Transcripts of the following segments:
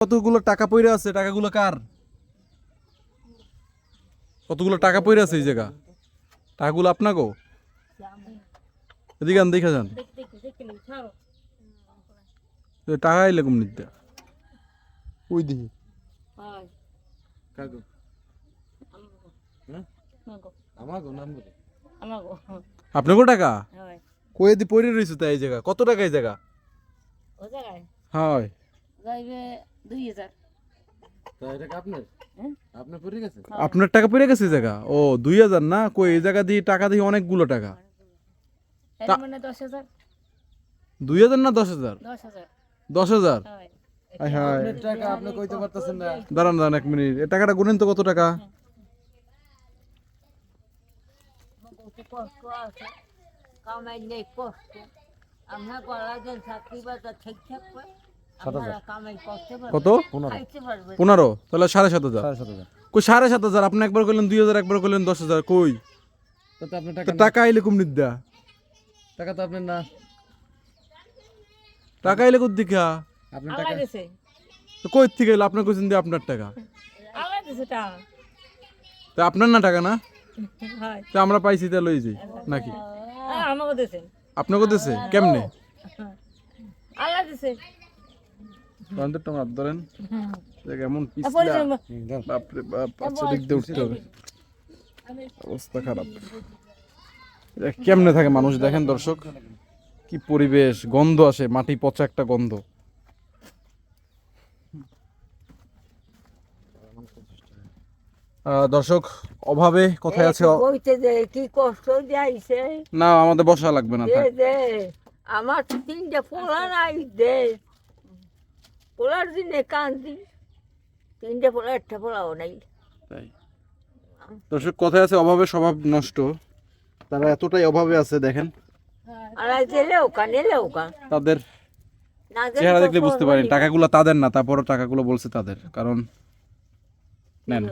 কতগুলো টাকা পড়ে আছে? টাকাগুলো কার? কতগুলো টাকা পড়ে আছে এই জায়গা? টাকাগুলো আপনাকেও এদিকে দেখে যান। টাকা এলে কম নিতে। ওই দিকে। হ্যাঁ। আমাকে নাম বলে আপনাকেও টাকা? কয়ে দি পড়ে রয়েছে তাই এই জায়গা। কত টাকা এই জায়গা? হয়। দুই হাজার। আপনার? হ্যাঁ? আপনার টাকা পড়ে গেছে জায়গা? ও দুই হাজার না? কই এই জায়গা দিয়ে টাকা দিয়ে অনেকগুলো টাকা। এর মানে দুই হাজার না দশ হাজার? দশ হাজার। হয়। হায়। দাঁড়ান দাঁড়ান এক মিনিট। এ টাকাটা গুনেন তো কত টাকা? কামাই নেই কষ্ট। আমরা গলা চাকরি বাজার ঠিক থাকবে কত? পনেরো। তাহলে সাড়ে সাত হাজার। কই সাড়ে সাত হাজার? আপনি একবার করলেন দুই হাজার একবার করলেন দশ হাজার। কই? টাকা টাকা আইলে কুম নিদ্দা? টাকা তো আপনার না। টাকা আইলে কোথ দিকা আপনার টাকা তো কই থেকে এলো? আপনার কোথায় দিয়ে আপনার টাকা। তা। আপনার না টাকা না? তা আমরা পাইছি তা লই যাই। নাকি? আপনাকে দিছে? কেমনে? আল্লাহ দিছে। হাত ধরেন। এমন পিছলা। বাপরে বাপ আচ্ছা দিক দিয়ে উঠতে হবে অবস্থা খারাপ। কেমনে থাকে মানুষ দেখেন দর্শক? কি পরিবেশ গন্ধ আসে মাটি পচা একটা গন্ধ। দর্শক অভাবে কোথায় আছে? কি কষ্ট যাইছে না আমাদের বসা লাগবে না আমার তিনটে পোলা নাই দে। পোলার দিনে কান্দি তিনটে পোলা একটা পোলাও নাই। তাই? দর্শক কোথায় আছে অভাবে স্বভাব নষ্ট? তারা এতটাই অভাবে আছে দেখেন। আর আজ এলেও কান এলেও কান তাদের চেহারা দেখলে বুঝতে পারেন টাকাগুলো তাদের না তারপরও টাকাগুলো বলছে তাদের। কারণ নেন।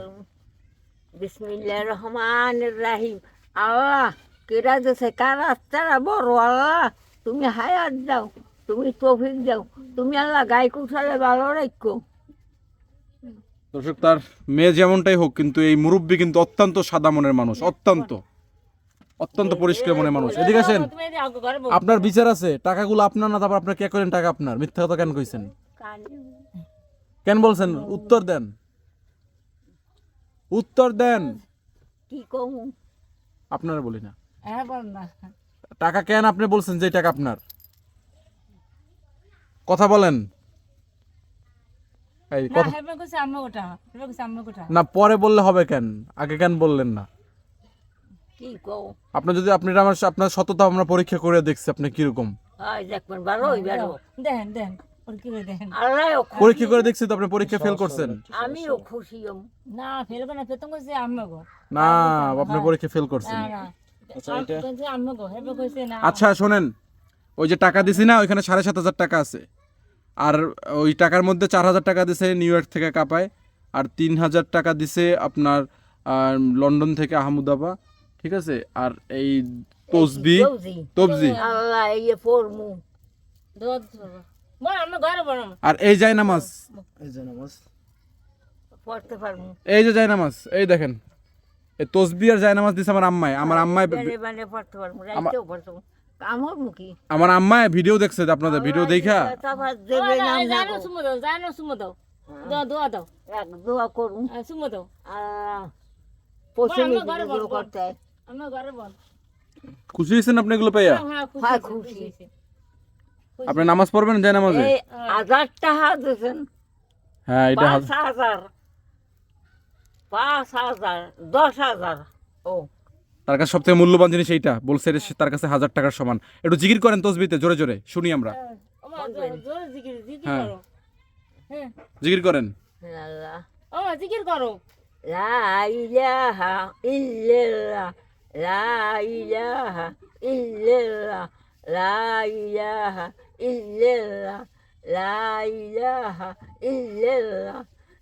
বিসমিল্লাহ রহমান রাহিম। আল্লাহ কেরা দেশে কার রাস্তারা বড় আল্লাহ। তুমি হায়াত দাও। তুমি তৌফিক দাও তুমি আল্লাহ গাই কুঠালে ভালো রাখো দর্শক তার মেয়ে যেমনটাই হোক কিন্তু এই মুরব্বী কিন্তু অত্যন্ত সাদা মনের মানুষ অত্যন্ত। অত্যন্ত পরিষ্কার মনের মানুষ। এদিকে আসেন। বউ। আপনার বিচার আছে টাকাগুলো আপনার না তারপর আপনার কে করেন টাকা আপনার? মিথ্যা কথা কেন কইছেন? কেন বলছেন? উত্তর দেন। উত্তর দেন। কি কমু? আপনারা বলি না। হ্যাঁ বল না। টাকা কেন আপনি বলছেন যে টাকা আপনার? কথা বলেন। এই না কথা পরে বললে হবে কেন? আগে কেন বললেন না? আপনি যদি আপনি আমার আপনার সততা আমরা পরীক্ষা করে দেখছি আপনি কীরকম। হয় পরীক্ষা করে দেখছি তো আপনি পরীক্ষা ফেল করছেন। আমিও খুশি না আপনি পরীক্ষা ফেল করছেন। আচ্ছা শোনেন ওই যে টাকা দিছি না ওইখানে সাড়ে সাত হাজার টাকা আছে। আর ওই টাকার মধ্যে চার হাজার টাকা দিছে নিউ ইয়র্ক থেকে কাপায় আর তিন হাজার টাকা দিছে আপনার লন্ডন থেকে আহমদাবা ঠিক আছে? আর এই তসবি তবজি আর এই যায় নামাজ এই যে নামাজ এই যে যায় নামাজ এই দেখেন। এই তসবি আর যায় নামাজ দিছে আমার আম্মায় আমার আম্মায় আমার মুখি আমার আম্মায় ভিডিও দেখছে আপনাদের ভিডিও দেখা। তারপর দেবে না জানো সুমো দাও জানো সুমো দাও। দোয়া দোয়া দাও। এক দোয়া করুন। সুমো দাও। আল্লাহ পশ্চিমী আমার ঘরে দিকে বল, বল। করতে আমরা ঘরে বল। খুশি হয়েছেন আপনি এগুলো পাইয়া? হ্যাঁ হ্যাঁ, খুশি খুশি। খুশি আপনি নামাজ পড়বেন যায় নামাজে? হাজার টাকা দিয়েছেন। হ্যাঁ এটা পাঁচ হাজ- হাজার। পাঁচ হাজার দশ হাজার। ও। তার কাছে সবথেকে মূল্যবান জিনিস এইটা। বলছে এটা তার কাছে হাজার টাকার সমান। একটু জিকির করেন তসবিতে জোরে জোরে শুনি আমরা। ওমা জোরে জিকির জিকির হ্যাঁ। করো। হ্যাঁ। জিকির করেন। আল্লাহ। জিকির করো। লা ইলাহা ইল্লাল্লাহ লা ইলাহা ইল্লাল্লাহ লা ইলাহা ইল্লাল্লাহ লা ইলাহা ইল্লাল্লাহ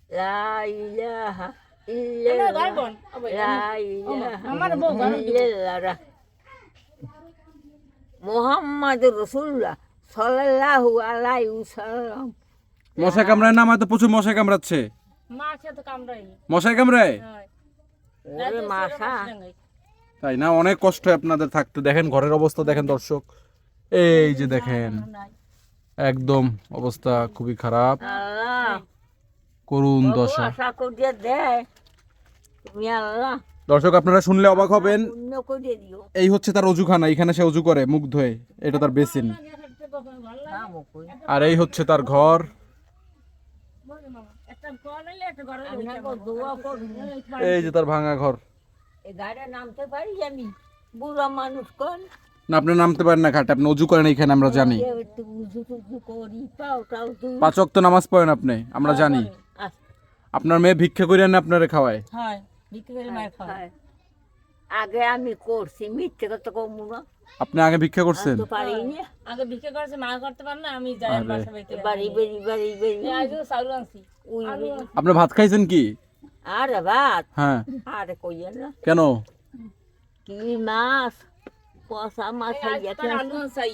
লা ইলাহা মোহাম্মদ রসুল্লাহ আলাইহি কামড়ায় না আমার তো প্রচুর কামড়াচ্ছে। মশাই কামড়ায়? ওরে তাই না? অনেক কষ্ট আপনাদের থাকতে। দেখেন ঘরের অবস্থা দেখেন দর্শক। এই যে দেখেন একদম অবস্থা খুবই খারাপ। করুণ দশা। দেয়। দর্শক আপনারা শুনলে অবাক হবেন। এই হচ্ছে তার অজুখানা এখানে সে অজু করে মুখ ধোয়ে এটা তার বেসিন। আর এই হচ্ছে তার ঘর। তো এই যে তার ভাঙা ঘর। না আপনি নামতে পারেন না ঘাটে আপনি অজু করেন এখানে আমরা জানি। একটু উজু টুজু করি পাও টাও তুই পাঁচ ওয়াক্ত নামাজ পড়েন আপনি আমরা জানি। আপনার মেয়ে ভিক্ষা করে আনে আপনারে খাওয়ায়। হয়। বিক্রি করে মার খাওয়া। আগে আমি করছি মিথ্যে কথা কমু না আপনি আগে ভিক্ষা করছেন? তো আগে বিক্রি করেছে মা করতে পারে না আমি যাই বাসা বাড়িতে। বাড়ি বাড়ি বাড়ি বাড়ি আজও চাউল আনছি। উই আলু বাড়ি। আপনি ভাত খাইছেন কি? আরে ভাত? হ্যাঁ। আরে কইয়া না। কেন? কি মাছ? পচা মাছ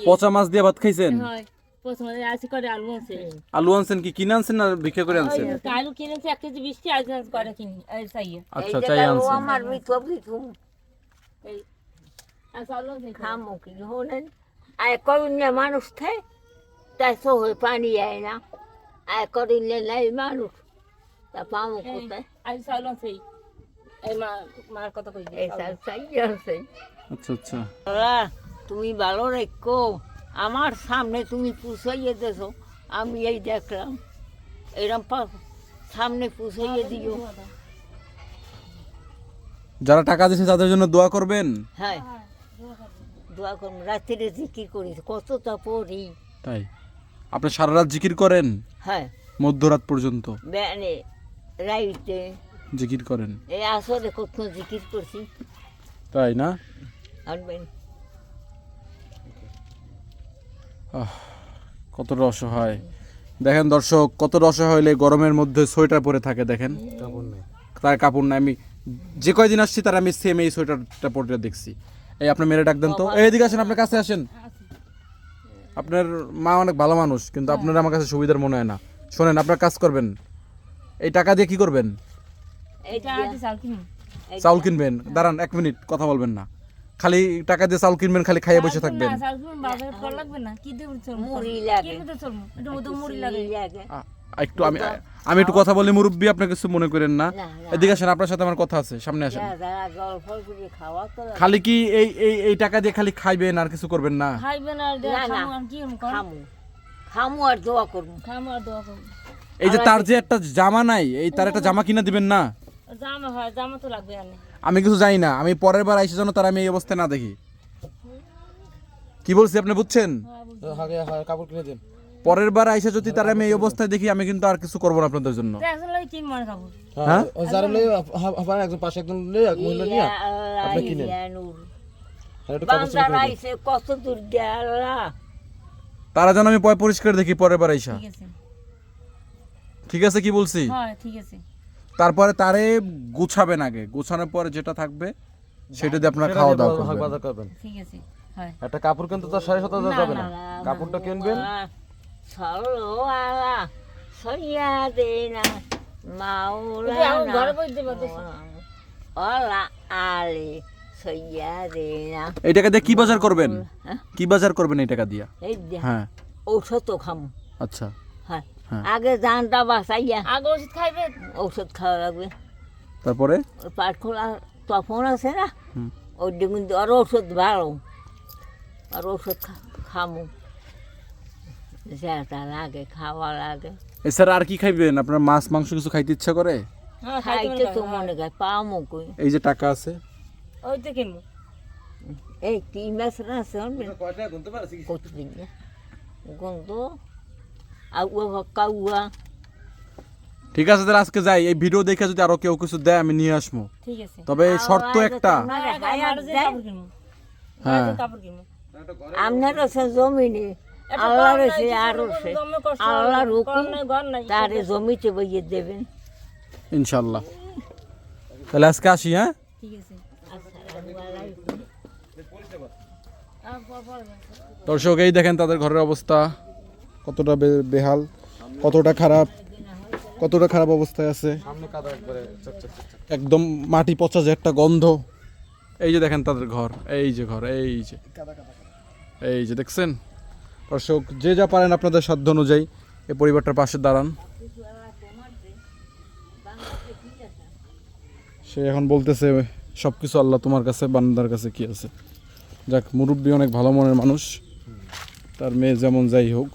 পচা মাছ দিয়ে ভাত খাইছেন? হয়। প্রথমে আজকে করে আলু আনছে। আলু আনছেন কি কিনে আনছেন না ভিক্ষা করে আনছেন? আলু কিনেছে এক কেজি বিশটি আজ আজ করে কিনি এই চাইয়ে আচ্ছা চাই আনছেন। আমার এই খামো কি হলেন। করিলে মানুষ থাকে তাই সো হয়ে পানি আয় না। নাই মানুষ তা পামো কোথায়? আজ চাউল আনছে। এই মা মার কথা কই এই সব চাই আছে আচ্ছা আচ্ছা। তুমি ভালো রেখো। আমার সামনে তুমি পুষাইয়ে দেছো আমি এই দেখলাম। এরম সামনে পুষাইয়ে দিও। যারা টাকা দিয়েছে তাদের জন্য দোয়া করবেন? হ্যাঁ দোয়া করুন। রাত্রিরে কি করি কতটা পড়ি তাই? আপনি সারা রাত জিকির করেন? হ্যাঁ। মধ্যরাত পর্যন্ত? বেনে রাইতে। জিকির করেন। এই আসরে কত জিকির করছি। তাই না? আনবেন। কতটা অসহায় দেখেন দর্শক কতটা অসহায় হলে গরমের মধ্যে সোয়েটার পরে থাকে দেখেন। তার কাপড় নাই আমি যে কয়দিন আসছি তার আমি সেম এই সোয়েটারটা পরে দেখছি। এই আপনার মেরে ডাক দেন তো। এই এদিকে আসেন আপনার কাছে আসেন। আপনার মা অনেক ভালো মানুষ কিন্তু আপনার আমার কাছে সুবিধার মনে হয় না। শোনেন আপনার কাজ করবেন। এই টাকা দিয়ে কি করবেন? চাউল কিনবেন। দাঁড়ান এক মিনিট কথা বলবেন না। খালি টাকা দিয়ে চাউল কিনবেন খালি খাইয়ে বসে থাকবেন। না চাউল কিনবেন বাজারে ফল লাগবে না? কি দেব চলবো? মুড়ি লাগে। কি দিতে চলবো? এটা মতো মুড়ি লাগে। লাগে। আ- একটু আমি আমি একটু কথা বলি মুরব্বী আপনি কিছু মনে করেন না। এদিকে আসেন আপনার সাথে আমার কথা আছে সামনে আসেন। যা, যারা জল ফল করে খাওয়া তো লাগে। খালি কি এই এই এই টাকা দিয়ে খালি খাইবেন আর কিছু করবেন না? খাইবেন আর। খামু আর কি হম খামু। খামু আর দোয়া করব। খামু আর দোয়া করব। এই যে তার যে একটা জামা নাই এই তার একটা জামা কিনা দিবেন না? জামা হয় জামা তো লাগবে আনে আমি কিছু জানি না আমি পরের বার আইসে যেন তার আমি এই অবস্থায় না দেখি। কি বলছি আপনি বুঝছেন? কাপড় কিনে দেন পরের বার আইসে যদি তার আমি এই অবস্থায় দেখি আমি কিন্তু আর কিছু করব না আপনাদের জন্য। খাব হ্যাঁ? আপনার একজন পাশে একজন মহিলা নিয়ে আপনি কিনেন। তারা যেন আমি পয় পরিষ্কার দেখি পরের বার আইসা। ঠিক আছে। কি বলছি? ঠিক আছে। তারপরে তারে গুছাবেন আগে। গুছানোর পরে যেটা থাকবে সেটা দিয়ে আপনার খাওয়া দিয়ে দাওয়া করবেন। ঠিক আছে হয়। একটা কাপড় কিনতে তো সাড়ে সাত হাজার যাবে না। কাপড়টা কিনবেন। এই টাকা দিয়ে কি বাজার করবেন? হ্যাঁ? কি বাজার করবেন এই টাকা দিয়া? এই হ্যাঁ। ঔষধ তো খাম। আচ্ছা। হ্যাঁ। আগে জানটা বাঁচাইয়া আগে ওষুধ খাইবে ঔষধ খাওয়া লাগবে। তারপরে? ওই পাটখোলা তখন আছে না। ওই কিন্তু আর ওষুধ ভালো। আর ওষুধ খামু। যেটা লাগে খাওয়া লাগে। এছাড়া আর কি খাইবেন? আপনার মাছ মাংস কিছু খাইতে ইচ্ছা করে? হ্যাঁ খাইতে তো মনে করে কই? এই যে টাকা আছে। ওই তো কিনবো। এই কি মাছ না শুনবেন কতদিন? গন্ধ ঠিক আছে তাহলে আজকে যাই। এই ভিডিও দেখে যদি আরও কেউ কিছু দেয় আমি নিয়ে আসব। ঠিক আছে। তবে শর্ত একটা। হ্যাঁ। আপনার আল্লাহ ঘর নাই, আর কষ্ট আল্লাহর হুকুম তারে জমিতে বইয়ে দেবেন। ইনশাল্লাহ তাহলে আজকে আসি হ্যাঁ? ঠিক আছে। দর্শক এই দেখেন তাদের ঘরের অবস্থা। কতটা বেহাল কতটা খারাপ কতটা খারাপ অবস্থায় আছে। একদম মাটি পচা যে একটা গন্ধ। এই যে দেখেন তাদের ঘর এই যে ঘর এই যে। এই যে দেখছেন? দর্শক যে যা পারেন আপনাদের সাধ্য অনুযায়ী এই পরিবারটার পাশে দাঁড়ান। সে এখন বলতেছে সব কিছু আল্লাহ তোমার কাছে বান্দার কাছে কি আছে? যাক মুরব্বী অনেক ভালো মনের মানুষ। তার মেয়ে যেমন যাই হোক।